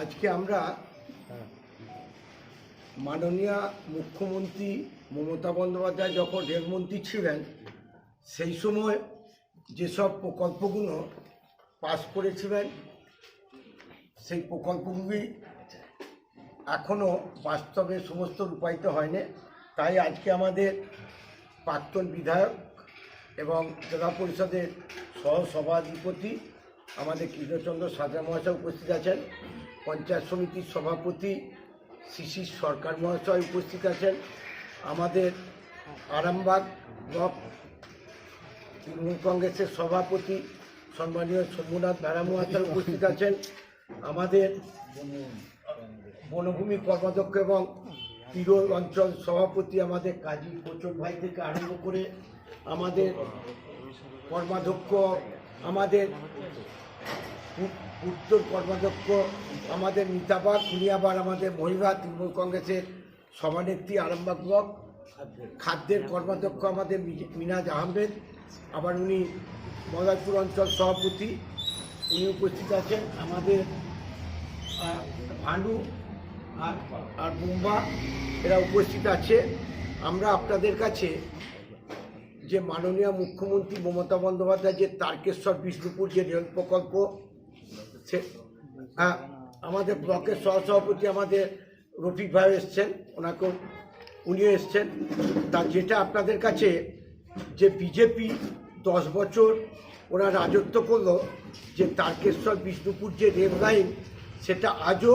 আজকে আমরা মাননীয় মুখ্যমন্ত্রী মমতা বন্দ্যোপাধ্যায় যখন রেলমন্ত্রী ছিলেন, সেই সময় যেসব প্রকল্পগুলো পাস করেছিলেন, সেই প্রকল্পগুলি এখনও বাস্তবে সমস্ত রূপায়িত হয়নি। তাই আজকে আমাদের প্রাক্তন বিধায়ক এবং জেলা পরিষদের সহ সভাধিপতি আমাদের কৃষ্ণচন্দ্র সাজা মহাশয় উপস্থিত আছেন, পঞ্চায়েত সমিতির সভাপতি শিশির সরকার মহাশয় উপস্থিত আছেন, আমাদের আরামবাগ ব্লক তৃণমূল কংগ্রেসের সভাপতি সম্মানীয় শম্ভুনাথ বেড়া মহাশয় উপস্থিত আছেন, আমাদের বনভূমি কর্মাধ্যক্ষ এবং তীর অঞ্চল সভাপতি আমাদের কাজী কোচন ভাই থেকে আরম্ভ করে আমাদের কর্মাধ্যক্ষ আমাদের উত্তর কর্মাধ্যক্ষ আমাদের মিতাবাগ কুনিয়াবার আমাদের মহিলা তৃণমূল কংগ্রেসের সভানেত্রী আরামবাগ খাদ্যের কর্মাধ্যক্ষ আমাদের মিনাজ আহমেদ আবার উনি মদারপুর অঞ্চল সভাপতি উনি উপস্থিত আছেন। আমাদের আহ, ভানু আর আর বুম্বা এরা উপস্থিত আছে। আমরা আপনাদের কাছে যে মাননীয় মুখ্যমন্ত্রী মমতা বন্দ্যোপাধ্যায়, যে তারকেশ্বর বিষ্ণুপুর যে রেল প্রকল্প, সে হ্যাঁ আমাদের ব্লকের সহসভাপতি আমাদের রফিক ভাই এসছেন, ওনাকেও উনিও এসছেন। তা যেটা আপনাদের কাছে যে বিজেপি দশ বছর ওরা রাজত্ব করল, যে তারকেশ্বর বিষ্ণুপুর যে রেল লাইন, সেটা আজও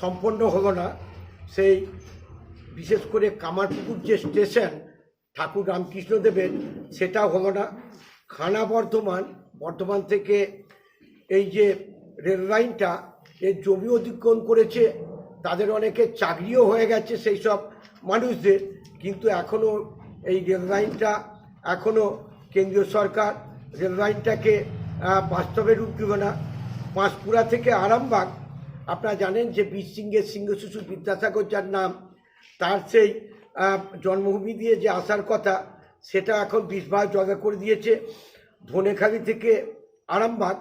সম্পন্ন হলো না। সেই বিশেষ করে কামারপুকুর যে স্টেশন ঠাকুর রামকৃষ্ণদেবের সেটা হলো না। খানা বর্ধমান বর্ধমান থেকে এই যে রেল লাইনটা, এর জমি অধিগ্রহণ করেছে, তাদের অনেকে চাকরিও হয়ে গেছে সেই সব মানুষদের, কিন্তু এখনও এই রেল লাইনটা এখনও কেন্দ্রীয় সরকার রেল লাইনটাকে বাস্তবে রূপ দিবে না। পাঁশকুড়া থেকে আরামবাগ আপনারা জানেন যে বীর সিংহের সিংহ শিশু বিদ্যাসাগর যার নাম, তার সেই জন্মভূমি দিয়ে যে আসার কথা, সেটা এখন বিষভাগ জগা করে দিয়েছে। ধনেখালি থেকে আরামবাগ,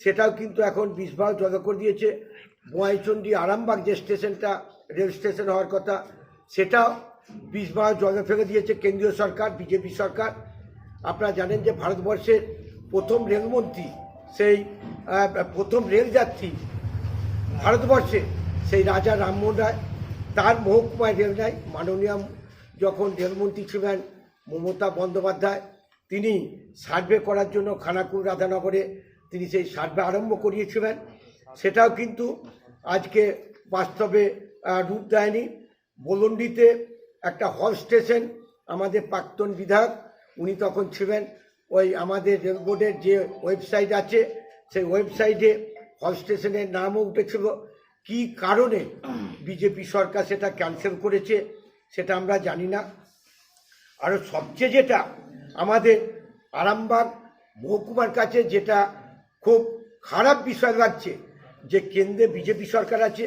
সেটাও কিন্তু এখন বিষভাগ জগা করে দিয়েছে। বোয়াইচন্ডী আরামবাগ যে স্টেশনটা, রেল স্টেশন হওয়ার কথা, সেটাও বিষভাগ জগা ফেলে দিয়েছে কেন্দ্রীয় সরকার, বিজেপি সরকার। আপনারা জানেন যে ভারতবর্ষের প্রথম রেলমন্ত্রী, সেই প্রথম রেলযাত্রী ভারতবর্ষে সেই রাজা রামমোহন রায়, তার মহকুমায় রেল নেয়। মাননীয় যখন রেলমন্ত্রী ছিলেন মমতা বন্দ্যোপাধ্যায়, তিনি সার্ভে করার জন্য খানাকুল রাধানগরে তিনি সেই সার্ভে আরম্ভ করিয়েছিলেন। সেটাও কিন্তু আজকে বাস্তবে রূপ দেয়নি। বলন্ডিতে একটা হল স্টেশন, আমাদের প্রাক্তন বিধায়ক, উনি তখন ছিলেন। ওই আমাদের রেল বোর্ডের যে ওয়েবসাইট আছে, সেই ওয়েবসাইটে হল স্টেশনের নামও উঠেছিল। কি কারণে বিজেপি সরকার সেটা ক্যান্সেল করেছে সেটা আমরা জানি না। আর সবচেয়ে যেটা আমাদের আরামবাগ মহকুমার কাছে যেটা খুব খারাপ বিষয় লাগছে, যে কেন্দ্রে বিজেপি সরকার আছে,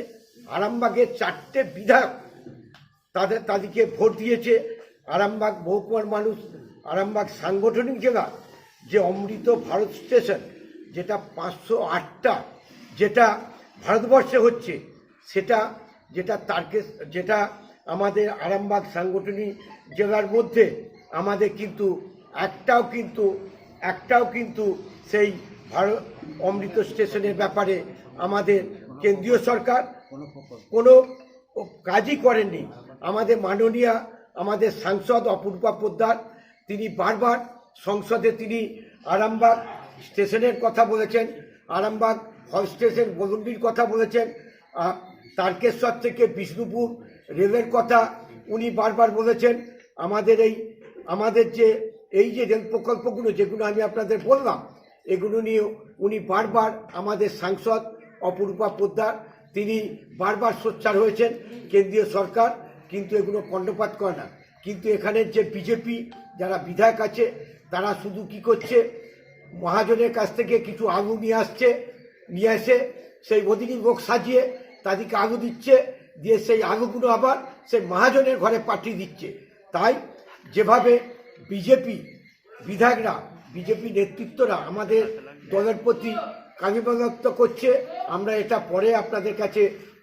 আরামবাগের চারটে বিধায়ক তাদের, তাদেরকে ভোট দিয়েছে আরামবাগ মহকুমার মানুষ, আরামবাগ সাংগঠনিক জেলা, যে অমৃত ভারত স্টেশন, যেটা পাঁচশো আটটা যেটা ভারতবর্ষে হচ্ছে, সেটা যেটা তারকে, যেটা আমাদের আরামবাগ সাংগঠনিক জেলার মধ্যে আমাদের কিন্তু একটাও কিন্তু একটাও কিন্তু সেই ভারত অমৃত স্টেশনের ব্যাপারে আমাদের কেন্দ্রীয় সরকার কোনো কাজই করেননি। আমাদের মাননীয়, আমাদের সাংসদ অপূর্বা পোদ্দার, তিনি বারবার সংসদে তিনি আরামবাগ স্টেশনের কথা বলেছেন। আরামবাগ স্টেশন বলুন্ডির কথা বলেছেন তারকেশ্বর থেকে বিষ্ণুপুর রেলের কথা উনি বারবার বলেছেন। আমাদের এই, আমাদের যে, এই যে রেল প্রকল্পগুলো যেগুলো আমি আপনাদের বললাম, এগুলো নিয়ে উনি বারবার আমাদের সাংসদ অপরূপা পোদ্দার, তিনি বারবার সোচ্চার হয়েছেন কেন্দ্রীয় সরকার, কিন্তু এগুলো কর্ণপাত করে না। কিন্তু এখানের যে বিজেপি যারা বিধায়ক আছে, তারা শুধু কি করছে, মহাজনের কাছ থেকে কিছু আলু নিয়ে আসছে নিয়ে এসে সেই মোদিনী লোক সাজিয়ে তাদেরকে আগু দিচ্ছে, দিয়ে সেই আগুগুলো আবার সেই মহাজনের ঘরে পাঠিয়ে দিচ্ছে। তাই যেভাবে বিজেপি বিধায়করা, বিজেপি নেতৃত্বরা আমাদের দলের প্রতি কালিমালত্ব করছে, আমরা এটা পরে আপনাদের কাছে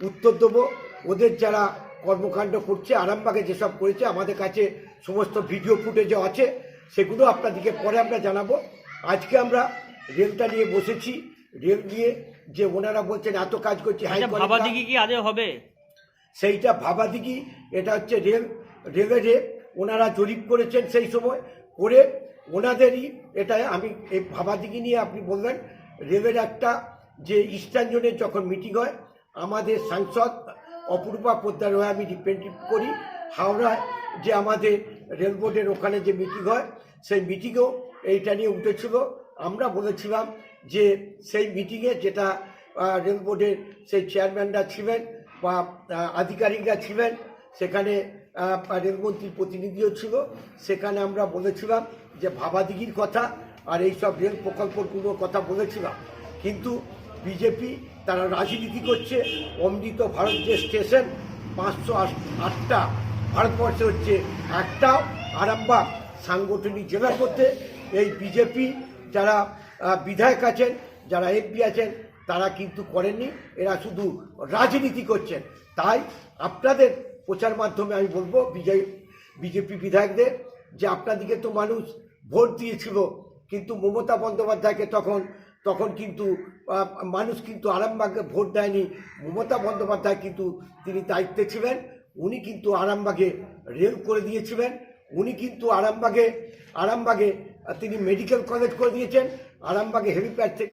উত্তর দেবো। ওদের যারা কর্মকাণ্ড করছে, আরামবাগে যেসব করেছে, আমাদের কাছে সমস্ত ভিডিও ফুটেজও আছে, সেগুলো আপনাদেরকে পরে আমরা জানাব। আজকে আমরা রেলটা নিয়ে বসেছি। রেল নিয়ে যে ওনারা বলছেন এত কাজ করছে হাই ভাবা দিঘি কি আদৌ হবে? সেইটা ভাবাদিঘি এটা হচ্ছে রেল রেলের ওনারা জরিপ করেছেন সেই সময় করে ওনাদেরই এটা আমি এই ভাবাদিঘি নিয়ে আপনি বললেন রেলের একটা যে ইস্টার্ন জোনের যখন মিটিং হয় আমাদের সাংসদ অপূর্বা পোদ্দার হয়ে আমি রিপ্রেজেন্টেটিভ করি হাওড়ায় যে আমাদের রেল বোর্ডের ওখানে যে মিটিং হয় সেই মিটিংও এইটা নিয়ে উঠেছিল। আমরা বলেছিলাম যে সেই মিটিংয়ে যেটা রেল বোর্ডের সেই চেয়ারম্যানরা ছিলেন বা আধিকারিকরা ছিলেন, সেখানে রেলমন্ত্রীর প্রতিনিধিও ছিল, সেখানে আমরা বলেছিলাম যে ভাবাদিঘির কথা আর এই সব রেল প্রকল্পগুলোর কথা বলেছিলাম। কিন্তু বিজেপি তারা রাজনীতি করছে, অমৃত ভারত যে স্টেশন, পাঁচশো আটটা, ভারতবর্ষে হচ্ছে একটাও, আরামবাগ সাংগঠনিক জেলার মধ্যে, এই বিজেপি যারা বিধায়ক আছেন, যারা এমপি আছেন, তারা কিন্তু করেননি। এরা শুধু রাজনীতি করছেন। তাই আপনাদের প্রচার মাধ্যমে আমি বলব বিজয়, বিজেপি বিধায়কদের, যে আপনাদিকে তো মানুষ ভোট দিয়েছিল, কিন্তু মমতা বন্দ্যোপাধ্যায়কে তখন তখন কিন্তু মানুষ কিন্তু আরামবাগে ভোট দেয়নি। মমতা বন্দ্যোপাধ্যায় কিন্তু তিনি দায়িত্বে ছিলেন, উনি কিন্তু আরামবাগে রেল করে দিয়েছিলেন, উনি কিন্তু আরামবাগে আরামবাগে তিনি মেডিকেল কলেজ করে দিয়েছেন। আরামবাগে হেলিপ্যাড থেকে